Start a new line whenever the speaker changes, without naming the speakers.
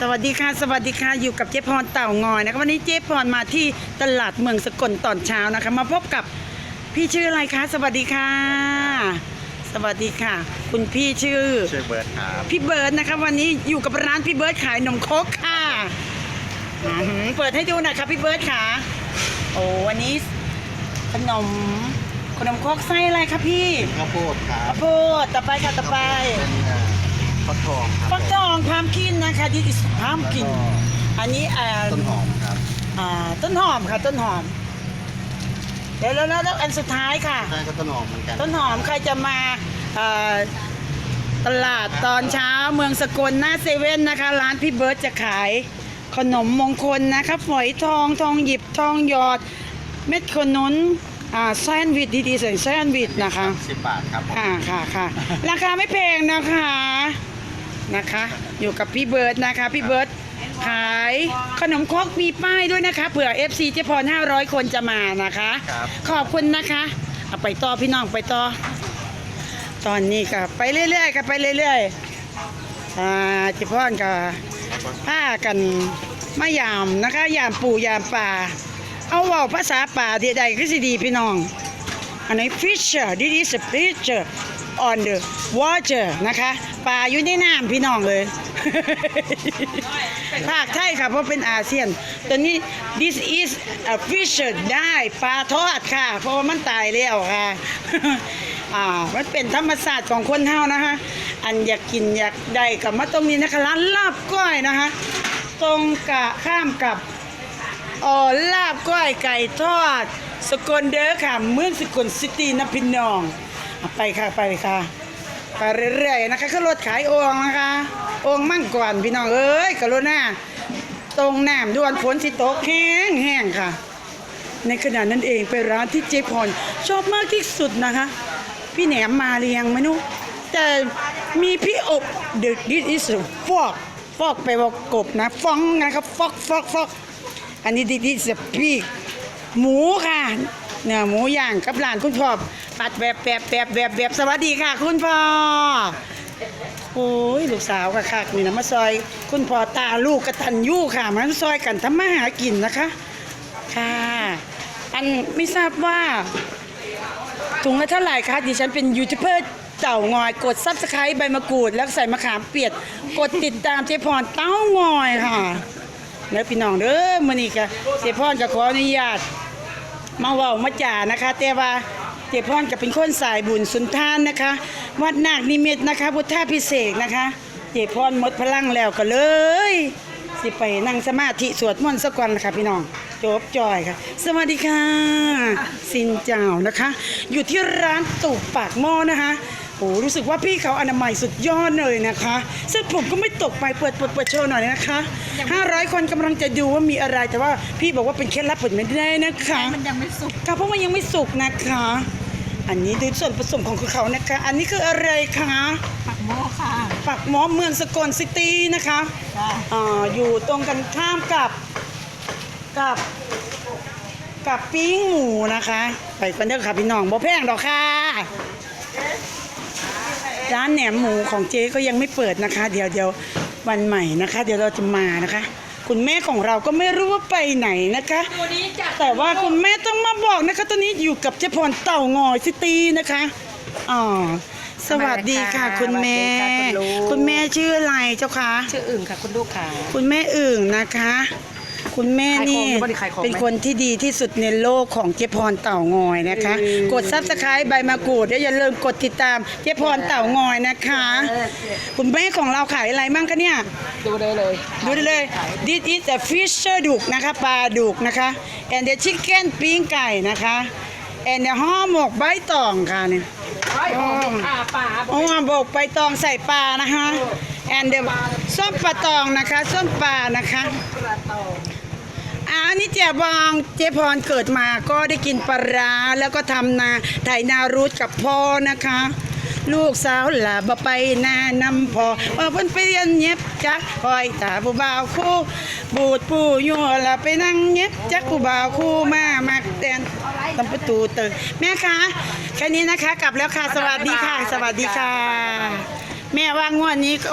สวัสดีค่ะสวัสดีค่ะอยู่กับเจ๊พรเต่างอยนะคะวันนี้เจ๊พรมาที่ตลาดเมืองสกลตอนเช้านะคะ มาพบกับพี่ชื่ออะไรคะ สวัสดีค่ะ สวัสดีค่ะ คุณพี่ชื่อ
ชื่อเบิร์ดครับ
พี่เบิร์ดนะคะ วันนี้อยู่กับร้านพี่เบิร์ดขายนมครกค่ะอื้อหือเปิดให้ดูหน่อยค่ะพี่เบิร์ดค่ะ โอ้วันนี้ขนมขนมครกไส้อะไรคะพี่
ข้าวโพดครับ
โพดต่อไปค่ะต่อไป
เป็นเอ่อฟักทองครับ
ฟักทองพา มกินนะคะดิสพามกิน
แล้ว
อันนี้อ่า
ต้นหอมครับ
อ่าต้นหอมค่ะต้นหอม เดี๋ยวแล้วแล้วแล้วอันสุดท้ายค่ะ
ใช่ก็ต้นหอมเหมือนกัน
ต้นหอมใครจะมาเอ่อตลาดตอนเช้าเมืองสกลหน้าเซเว่นนะคะ ร้านพี่เบิร์ตจะขายขนมมงคลนะคะฝอยทองทองหยิบทองหยอด เม็ดขนุนอ่าแซนด์วิชดีๆใส่แซนด์วิชนะคะ
สิบบาทครับ
ค่ะค่ะค่ะราคาไม่แพงนะคะ นะคะ อยู่กับพี่เบิร์ตนะคะ พี่เบิร์ตขายขนมครกมีป้ายด้วยนะคะเผื่อ FC เจพร500 คนจะมานะคะ
ครับ
ขอบคุณนะคะเอาไปต่อพี่น้องไปต่อ ตอนนี้ก็ไปเรื่อยๆค่ะไปเรื่อยๆอ่าเจพรก็ผ้ากันมายามนะคะ ยามปู่ยามป่า เอาเว่าภาษาป่าที่ใดก็สิดีพี่น้อง อันนี้ fisher this is a fisher on the water นะคะปลาอยู่ในน้ำพี่น้องเลย ภาคไทยค่ะเพราะเป็นอาเซียน ตอนนี้ this is a fisher ได้ปลาทอดค่ะ เพราะว่ามันตายแล้วค่ะ อ่า มันเป็นธรรมศาสตร์ของคนเฮานะคะ อันอยากกินอยากได้กับมาตรงนี้นะคะร้านลาบก้อยนะคะ ตรงกะข้ามกับอ๋อลาบก้อยไก่ทอด สกลเด้อค่ะ เมืองสกลซิตี้นะพี่น้องเอาไปค่ะไปค่ะไปเรื่อยๆนะคะขึ้นรถขายองนะคะองมั่งก่อนพี่น้องเอ้ยกรุณาตรงน้ำด่วนฝนสิตกแห้งแห้งค่ะ ในขณะนั้นเองไปร้านที่เจ๊พรชอบมากที่สุดนะคะ พี่แหนมมาเรียงไหมนุแต่มีพี่อบเด็กดิอิสฟอกฟอกไปว่ากบนะ ฟ้องนะครับฟอกฟอกฟอกอันนี้ดิดิสพี่ หมูค่ะเนื้อหมูย่างกับหลานคุณพ่อปัดแบบแบบแบบแบบแบบสวัสดีค่ะ คุณพ่อโอ้ยลูกสาวค่ะค่ะนี่นะมาซอย คุณพ่อตาลูกกระตันยู่ค่ะมันซอยกันทำมาหากินนะคะ ค่ะ อันไม่ทราบว่าถุงละเท่าไหร่คะดิฉันเป็นยูทูบเบอร์เต่างอยกดซับสไครต์ใบมะกรูด แล้วใส่มะขามเปียกกดติดตามเจ๊พรเต้างอยค่ะ แล้วพี่น้องเด้อมื้อนี้ก็เจ๊พรจะขออนุญาตมาเว้ามาจ่านะคะ แต่ว่าเจ๊พรก็เป็นคนสายบุญสุนทานนะคะ วัดนาคนิมิตนะคะ พุทธาพิเศษกนะคะเจ๊พรหมดพลังแล้วก็เลย สิไปนั่งสมาธิสวดมนต์สักวันค่ะพี่น้องจบจอยค่ะ สวัสดีค่ะ สินเจ้านะคะ อยู่ที่ร้านตูบปากหม้อนะคะ โอ้รู้สึกว่าพี่เขาอนามัยสุดยอดเลยนะคะซึ่งผมก็ไม่ตกไปเปิดเปิดเปิดโชว์หน่อยนะคะ 500 คนกำลังจะดูว่ามีอะไรแต่ว่าพี่บอกว่าเป็นเคล็ดลับเปิดไม่ได้นะคะ
มันยังไม่สุก
ค่ะเพราะมันยังไม่สุกนะคะ อันนี้ดูส่วนผสมของเขานะคะ อันนี้คืออะไรคะ
ปักหม้อค่ะ
ปักหม้อเมืองสกลซิตี้นะคะ
จ้า
อ่าอยู่ตรงกันข้ามกับกับกับปิ้งหมูนะคะ ไปกันเด้อค่ะพี่น้องบ่แพงดอกค่ะ ร้านแหนมหมูของเจ๊ก็ยังไม่เปิดนะคะ เดี๋ยวเดี๋ยววันใหม่นะคะ เดี๋ยวเราจะมานะคะ คุณแม่ของเราก็ไม่รู้ว่าไปไหนนะคะ
ตัวนี้จะ
แต่ว่าคุณแม่ต้องมาบอกนะคะ ตอนนี้อยู่กับเจ๊พรเต่างอยซิตี้นะคะอ๋อสวัสดีค่ะ คุณแม่คุณแม่ชื่ออะไรเจ้าคะ
ชื่ออื่นค่ะคุณลูกค่ะ
คุณแม่อึ่งนะคะ คุณแม่นี่
ขายของหรือว่าขายของไหม
เป็นคนที่ดีที่สุดในโลกของเจ๊พรเต่างอยนะคะ
อืม
กดซับสไครต์ใบมะกรูดแล้วอย่าลืมกดติดตามเจ๊พรเต่างอยนะคะ คุณแม่ของเราขายอะไรบ้างคะเนี่ย
ดูได้เลย
ดูได้เลย this is a fisher ดุกนะคะปลาดุกนะคะ and the chicken ปิ้งไก่นะคะ and the ห่อหมกใบตองค่ะเนี่ย
ไอ้หอมอ่าป่า
ห่อหมกใบตองใส่ปลานะคะ and the ส้มปลาตองนะคะ ส้มปลานะคะ
ปลาต
อาอันนี้เจ๊บองเจ๊พรเกิดมาก็ได้กินปลาร้าแล้วก็ทำนาไถนารูทกับพ่อนะคะ ลูกสาวหล่ะบ่ไปนานำพอว่าเพิ่นไปเรียนเย็บจักคอยตาผู้บ่าวคู่ บูดผู้ยั่วละไปนั่งเย็บจักผู้บ่าวคู่มามักแตนตำประตูเตยแม่คะแค่นี้นะคะ กลับแล้วค่ะ สวัสดีค่ะ สวัสดีค่ะ แม่ว่างวดนี้ก็